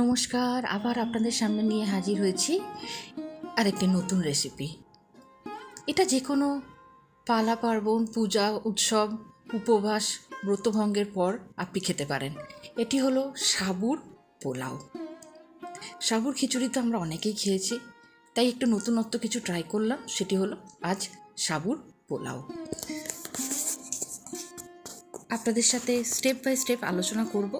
নমস্কার, আবার আপনাদের সামনে নিয়ে হাজির হয়েছি আরেকটি নতুন রেসিপি এটা যে কোনো পালা পার্বণ, পূজা, উৎসব, উপবাস, ব্রতভঙ্গের পর আপনি খেতে পারেন। এটি হলো সাবুর পোলাও। সাবুর খিচুড়ি তো আমরা অনেকেই খেয়েছি, তাই একটু নতুনত্ব কিছু ট্রাই করলাম, সেটি হলো আজ সাবুর পোলাও। আপনাদের সাথে স্টেপ বাই স্টেপ আলোচনা করব।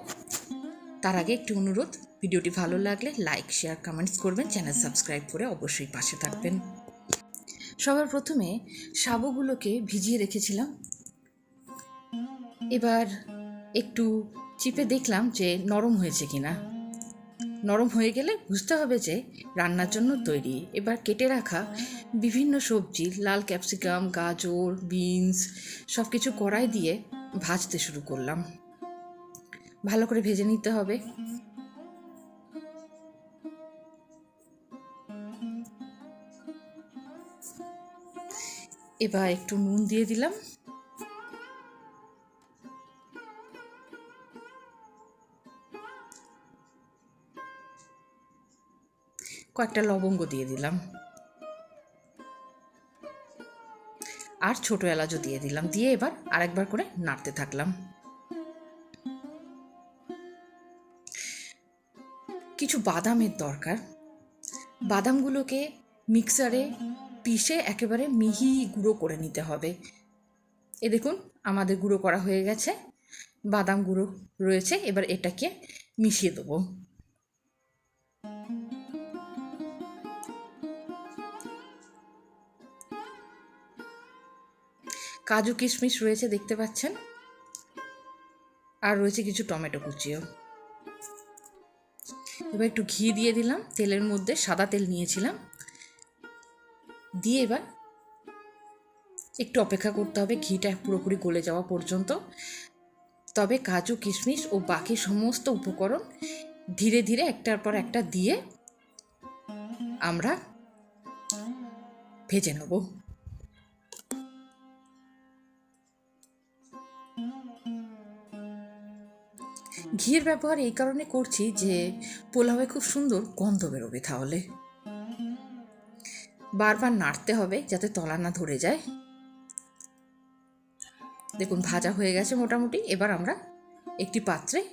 তার আগে একটি অনুরোধ ভিডিওটি ভালো লাগলে লাইক, শেয়ার কমেন্টস করবেন। চ্যানেল সাবস্ক্রাইব করে অবশ্যই পাশে থাকবেন। সবার প্রথমে সাবুগুলোকে ভিজিয়ে রেখেছিলাম। এবার একটু চিপে দেখলাম যে নরম হয়েছে কিনা। নরম হয়ে গেলে বুঝতে হবে যে রান্নার জন্য তৈরি। এবার কেটে রাখা বিভিন্ন সবজি, লাল ক্যাপসিকাম, গাজর, বিনস সব কিছু কড়াই দিয়ে ভাজতে শুরু করলাম। ভালো করে ভেজে নিতে হবে। এবার একটু নুন দিয়ে দিলাম। কয়েকটা লবঙ্গ দিয়ে দিলাম। আর ছোট এলাচও দিয়ে দিলাম। দিয়ে এবার আরেকবার করে নাড়তে থাকলাম। কিছু বাদামের দরকার। বাদামগুলোকে মিক্সারে পিষে একেবারে মিহি গুঁড়ো করে নিতে হবে। এ দেখুন, আমাদের গুঁড়ো করা হয়ে গেছে। বাদাম গুঁড়ো রয়েছে, এবার এটাকে মিশিয়ে দেবো। কাজু কিশমিশ রয়েছে, দেখতে পাচ্ছেন? আর রয়েছে কিছু টমেটো কুচিও। এবার একটু ঘি দিয়ে দিলাম, তেলের মধ্যে সাদা তেল নিয়েছিলাম। দিয়ে এবার একটু অপেক্ষা করতে হবে, ঘিটা পুরোপুরি গলে যাওয়া পর্যন্ত। তবে কাজু, কিশমিশ ও বাকি সমস্ত উপকরণ ধীরে ধীরে একটার পর একটা দিয়ে আমরা ভেজে নেব। ঘিয়ের ব্যবহার এই কারণে করছি যে, পোলাওয়ে খুব সুন্দর গন্ধ বেরোবে তাহলে। বারবার নাড়তে হবে যাতে তলা না ধরে যায়। দেখুন, ভাজা হয়ে গেছে মোটামুটি। এবার আমরা একটি পাত্রে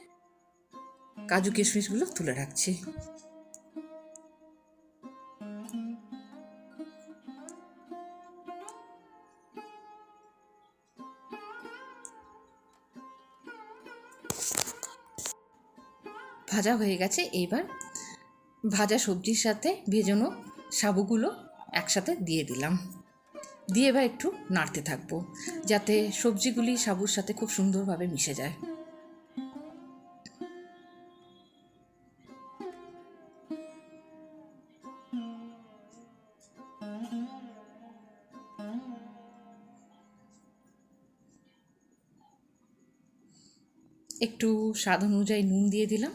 কাজু কিশমিশগুলো তুলে রাখছি। ভাজা হয়ে গেছে। এইবার ভাজা সবজির সাথে ভেজানো সাবুগুলো একসাথে দিয়ে দিলাম। দিয়ে এবার একটু নাড়তে থাকব, যাতে সবজিগুলি সাবুর সাথে খুব সুন্দরভাবে মিশে যায়। একটু স্বাদ অনুযায়ী নুন দিয়ে দিলাম।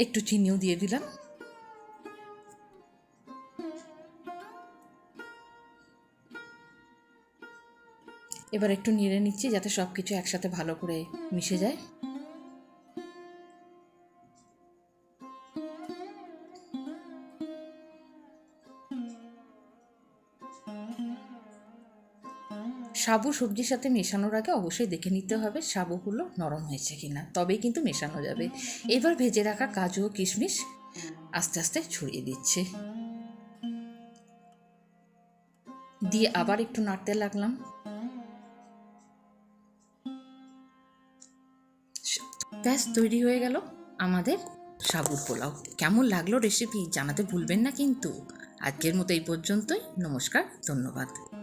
একটু চিনিও দিয়ে দিলাম। এবার একটু নেড়ে নিচ্ছি যাতে সব কিছু একসাথে ভালো করে মিশে যায়। সাবু সবজির সাথে মেশানোর আগে অবশ্যই দেখে নিতে হবে সাবুগুলো নরম হয়েছে কিনা, তবেই কিন্তু মেশানো যাবে। এবার ভেজে রাখা কাজু ও কিশমিশ আস্তে আস্তে ছড়িয়ে দিচ্ছে। দিয়ে আবার একটু নাড়তে লাগলাম। ব্যাস, তৈরি হয়ে গেল আমাদের সাবুর পোলাও। কেমন লাগল রেসিপি জানাতে ভুলবেন না কিন্তু। আজকের মতো এই পর্যন্তই। নমস্কার, ধন্যবাদ।